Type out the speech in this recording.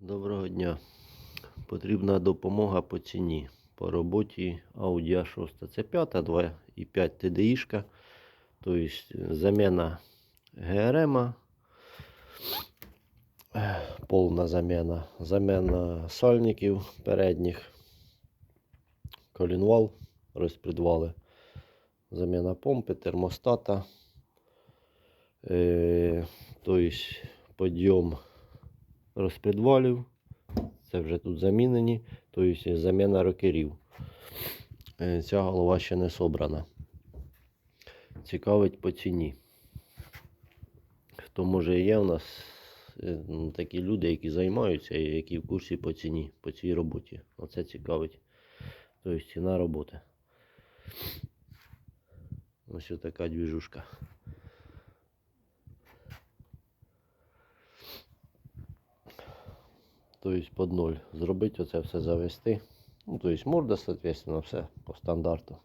Доброго дня. Потрібна допомога по ціні. По роботі Audi A6. Це 5, 2,5 TDI. Тобто заміна ГРМ. Повна заміна. Заміна сальників передніх. Колінвал, розпредвали. Заміна помпи, термостата. Е, тобто підйом розпредвалів. Це вже тут замінені. Тобто заміна рокерів. Е, Ця голова ще не собрана. Цікавить по ціні. Хто може є у нас е, ну, такі люди, які займаються і які в курсі по ціні, по цій роботі. Оце цікавить. Тобто ціна роботи. Ось така двіжушка. Тобто под ноль. Зробити оце все завести. Ну, тобто морда, соответственно, все по стандарту.